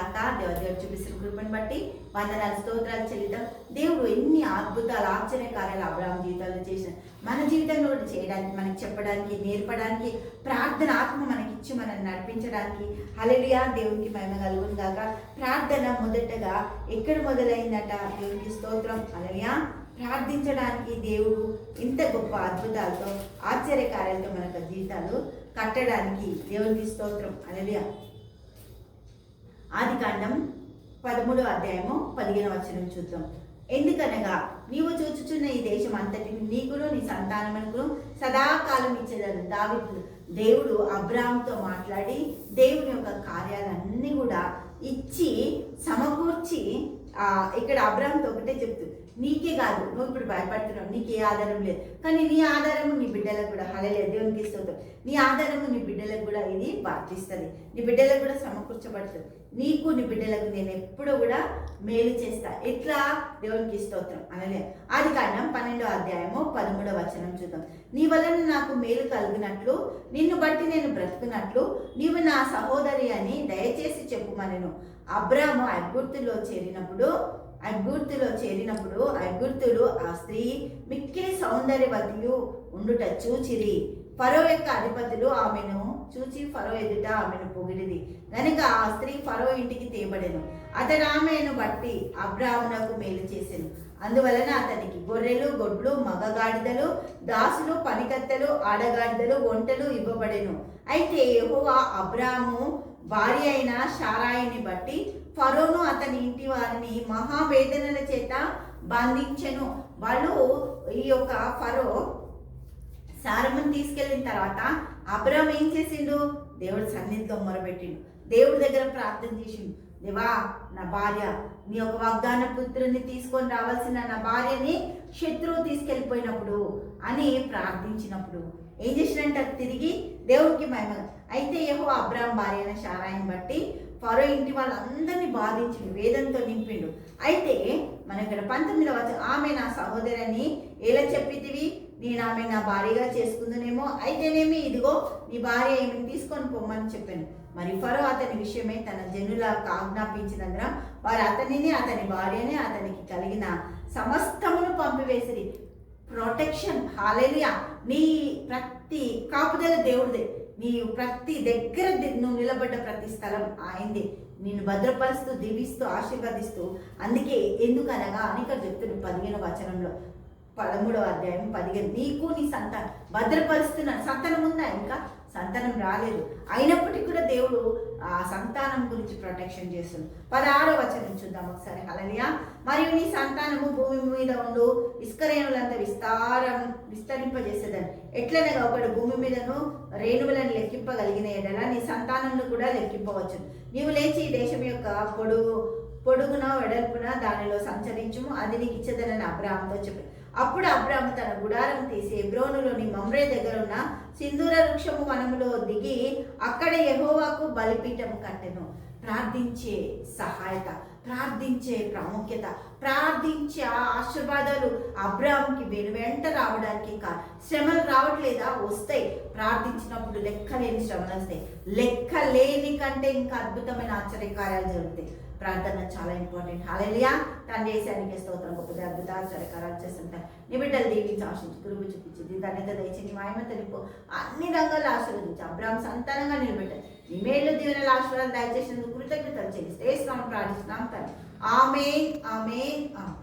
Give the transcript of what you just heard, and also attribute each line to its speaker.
Speaker 1: గాక దేవదేవుడు చూపిస్తున్న కృపను బట్టి వందనాలు స్తోత్రాలు చెల్లిద్దాం. దేవుడు ఎన్ని అద్భుతాలు ఆశ్చర్య కార్యాలు అబ్రాహం జీవితాల్లో చేసిన మన జీవితంలో కూడా చేయడానికి మనకి చెప్పడానికి నేర్పడానికి ప్రార్థన ఆత్మ మనకి ఇచ్చి మనల్ని నడిపించడానికి. హలడియా దేవునికి మహిమ కలుగుని కాక ప్రార్థన మొదటగా ఎక్కడ మొదలైందట? దేవునికి స్తోత్రం. హలడియా ప్రార్థించడానికి దేవుడు ఇంత గొప్ప అద్భుతాలతో ఆశ్చర్యకార్యాలతో మనకు జీవితాలు కట్టడానికి దేవునికి స్తోత్రం. అలలియా ఆది కాండం పదమూడవ అధ్యాయము పదిహేను వచ్చిన చూద్దాం. ఎందుకనగా నీవు చూచుచున్న ఈ దేశం అంతటిని నీకును నీ సంతానమునకును సదాకాలం ఇచ్చేదాన్ని దావిదు. దేవుడు అబ్రామ్తో మాట్లాడి దేవుని యొక్క కార్యాలన్నీ కూడా ఇచ్చి సమకూర్చి ఇక్కడ అబ్రామ్తో ఒకటే చెప్తుంది నీకే కాదు నువ్వు ఇప్పుడు భయపడుతున్నావు నీకే ఆధారం లేదు. కానీ నీ ఆధారము నీ బిడ్డలకు కూడా హలలే దేవునికి ఇస్తుంది నీ ఆధారము నీ బిడ్డలకు కూడా ఇది వర్తిస్తుంది. నీ బిడ్డలకు కూడా సమకూర్చబడుతుంది. నీకు నీ బిడ్డలకు నేను ఎప్పుడూ కూడా మేలు చేస్తా. ఎట్లా? దేవునికి స్తోత్రం. అనలే ఆది కాండం పన్నెండో అధ్యాయము పదమూడవ వచనం చూద్దాం. నీ వలన నాకు మేలు కలిగినట్లు నిన్ను బట్టి నేను బ్రతుకున్నట్లు నీవు నా సహోదరి అని దయచేసి చెప్పుమనెను. అబ్రాము ఐగుర్తులో చేరినప్పుడు ఐగుర్తులో చేరినప్పుడు ఐగుర్తులు ఆ స్త్రీ మిక్కిలి సౌందర్యవతియు ఉండుట చూచిరి. ఫరో యొక్క అధిపతులు ఆమెను చూచి ఫరో ఎదుట ఆమెను పొగిడిది కనుక ఆ స్త్రీ ఫరో ఇంటికి తేబడెను. అతడు ఆమెను బట్టి అబ్రాహ్మణకు మేలు చేసెను. అందువలన అతనికి గొర్రెలు గొడ్లు మగగాడిదలు దాసులు పనికత్తెలు ఆడగాడిదలు ఒంటలు ఇవ్వబడెను. అయితే యెహోవా అబ్రాహము భార్య అయిన షారాయిని బట్టి ఫరోను అతని ఇంటి వారిని మహావేదనల చేత బంధించెను. వాళ్ళు ఈ యొక్క ఫరో సారమ్మని తీసుకెళ్ళిన తర్వాత అబ్రహం ఏం చేసిండు? దేవుడు సన్నిధిలో మొరబెట్టిండు దేవుడి దగ్గర ప్రార్థన చేసిండు. దేవా నా భార్య నీ యొక్క వాగ్దాన పుత్రుని తీసుకొని రావాల్సిన నా భార్యని శత్రువు తీసుకెళ్ళిపోయినప్పుడు అని ప్రార్థించినప్పుడు ఏం చేసినంట తిరిగి దేవుడికి మహిమ అయితే ఏహో అబ్రామ్ భార్య అయిన షారాయిని బట్టి ఫరో ఇంటి వాళ్ళందరినీ బాధించిండు వేదంతో నింపిండు. అయితే మన ఇక్కడ పంతొమ్మిదవ ఆమె నా సహోదరని ఎలా చెప్పితివి? నేను ఆమె నా భార్యగా చేసుకుందనేమో. అయితేనేమి ఇదిగో నీ భార్య ఏమి తీసుకొని పొమ్మని చెప్పాను. మరి ఫరో అతని విషయమే తన జనులకు ఆజ్ఞాపించినందున వారు అతనిని అతని భార్యని అతనికి కలిగిన సమస్తమును పంపివేసిరి. ప్రొటెక్షన్ హాలేలియా నీ ప్రతి కాపుదల దేవుడిదే. నీ ప్రతి దగ్గర నువ్వు నిలబడ్డ ప్రతి స్థలం ఆయనదే. నిన్ను భద్రపరుస్తూ దీవిస్తూ ఆశీర్వదిస్తూ. అందుకే ఎందుకనగా అని ఇక్కడ చెప్తున్నాడు పదిహేను వచనంలో. పదమూడవ అధ్యాయం పదిహేను. నీకు నీ సంతానం. భద్రపరుస్తున్నాను సంతానం ఉందా ఇంకా? సంతానం రాలేదు. అయినప్పటికీ కూడా దేవుడు ఆ సంతానం గురించి ప్రొటెక్షన్ చేస్తుంది. పదహారో వచనం చూద్దాం ఒకసారి. హలలియా మరియు నీ సంతానము భూమి మీద ఉండు. ఇసుకరేణులంతా విస్తారం విస్తరింపజేసేదని ఎట్లనగా ఒకడు భూమి మీదను రేణువులను లెక్కింపగలిగిన ఎడలా నీ సంతానంను కూడా లెక్కింపవచ్చు. నీవు లేచి ఈ దేశం యొక్క పొడుగు పొడుగున వెడల్పున దానిలో సంచరించుము. అది నీకు ఇచ్చదనని అబ్రాహంతో చెప్పాడు. అప్పుడు అబ్రాహ్ము తన గుడారం తీసి ఎబ్రోనులోని మమ్రే దగ్గర ఉన్న సింధూర వృక్షము వనములో దిగి అక్కడ యహోవాకు బలిపీఠము కట్టెను. ప్రార్థించే సహాయత ప్రార్థించే ప్రాముఖ్యత ప్రార్థించే ఆ ఆశీర్వాదాలు అబ్రాహంకి వెను వెంట రావడానికి కా శ్రమలు రావట్లేదా? వస్తాయి. ప్రార్థించినప్పుడు లెక్కలేని శ్రమలు వస్తాయి. లెక్క లేని కంటే ఇంకా అద్భుతమైన ఆశ్చర్యకార్యాలు జరుగుతాయి. ప్రార్థన చాలా ఇంపార్టెంట్. హాలెలియా తను దేశానికి స్తోత్రం గొప్పది అద్భుత ఆశ్చర్యకారాలు చేస్తుంటారు. నీ బిడ్డలు దీవించి ఆశించి గురువు చూపించింది ధన్యత దయచి నీ మాయమ తెలుపు అన్ని రంగాల్లో ఆశీర్వదించి అబ్రాహం సంతానంగా నిలబెట్టారు. నీ మేళ్ళు దీవెనల ఆశీర్వాదం దయచేసినందుకు కృతజ్ఞతలు చెల్లిస్తే స్వామి ప్రార్థిస్తున్నాం తండ్రి. ఆమె ఆమె ఆమె